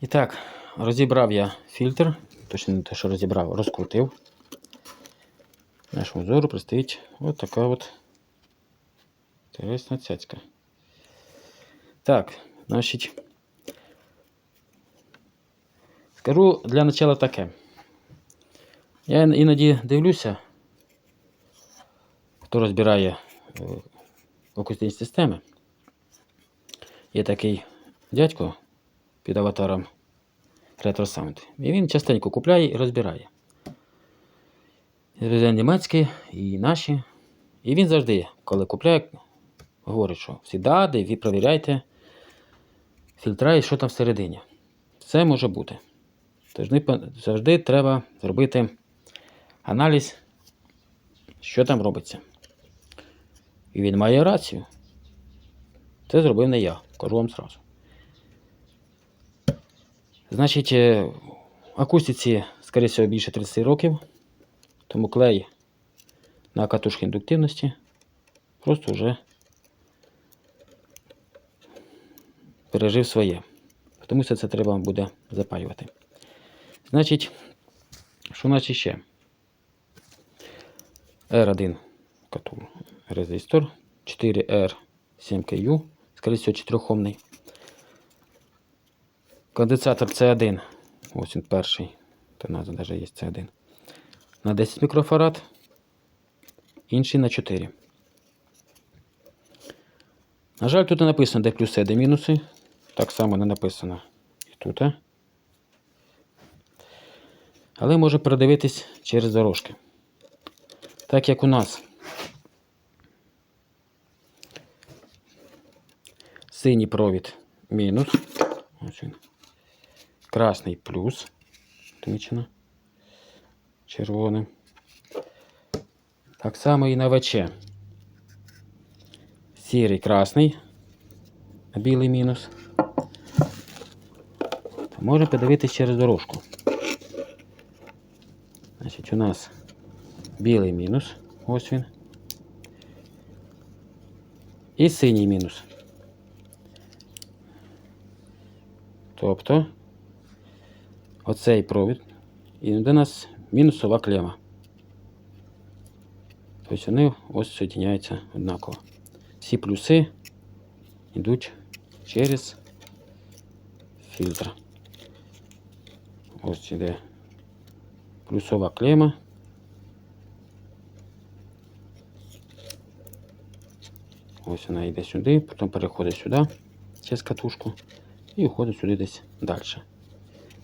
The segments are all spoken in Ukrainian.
І так, розібрав я фільтр, точно не те, що розібрав, розкрутив. Нашому зору пристоїть от така от інтересна цяцька. Так, значить. Скажу для начала таке. Я іноді дивлюся, хто розбирає е, акустичні системи. Є такий дядько під аватаром Retro Sound. І він частенько купляє і розбирає. І німецькі, і наші. І він завжди, коли купляє, говорить, що завжди ви провіряйте фільтра і що там всередині. Все може бути. Завжди, завжди треба зробити аналіз, що там робиться. І він має рацію. Це зробив не я, кажу вам зразу. Значить, е, акустиці, скоріше всього, більше 30 років, тому клей на катушки індуктивності просто вже пережив своє. Тому все це треба буде запаювати. Значить, що у нас ще? R1 резистор, 4R 7KU, скоріше всього, 4-омний. Конденсатор C1. Ось він перший. Та назва навіть є C1. На 10 мікрофарад. Інший на 4. На жаль, тут не написано, де плюси, де мінуси. Так само не написано і тут. Але може передивитись через дорожки. Так як у нас синій провід мінус. Ось він. Красний плюс. Помічено. Червоним. Так само і на ВЧ. Сірий красний. А білий мінус. Можна подивитись через дорожку. Значить, у нас білий мінус. Ось він. І синій мінус. Тобто оцей провід і до нас мінусова клема. Тобто вони ось соєдиняються однаково. Всі плюси йдуть через фільтр. Ось іде плюсова клема. Ось вона йде сюди, потім переходить сюди через катушку і уходить сюди десь далі.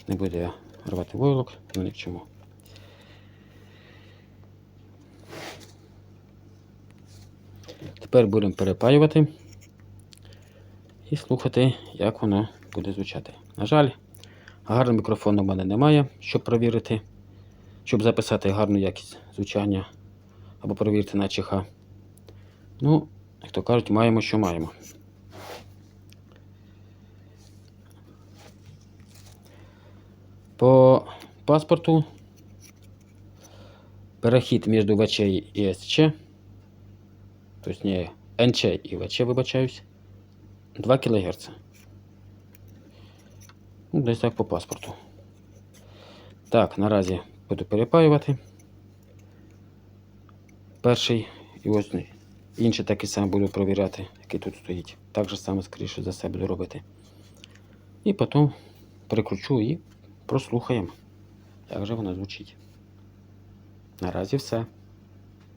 Не буде я рвати войлок, ну ні к чому. Тепер будемо перепаювати і слухати, як воно буде звучати. На жаль, гарного мікрофону в мене немає, щоб перевірити, щоб записати гарну якість звучання або перевірити на ЧХ. Ну, як то кажуть, маємо, що маємо. По паспорту перехід між ВЧ і СЧ, тобто не НЧ і ВЧ, вибачаюсь, 2 кГц. Ну, десь так по паспорту. Так, наразі буду перепаювати. Перший і ось інший такий сам буду провіряти, який тут стоїть. Так же саме, скоріше за себе буду робити. І потім перекручу і прослухаємо, як же воно звучить. Наразі все.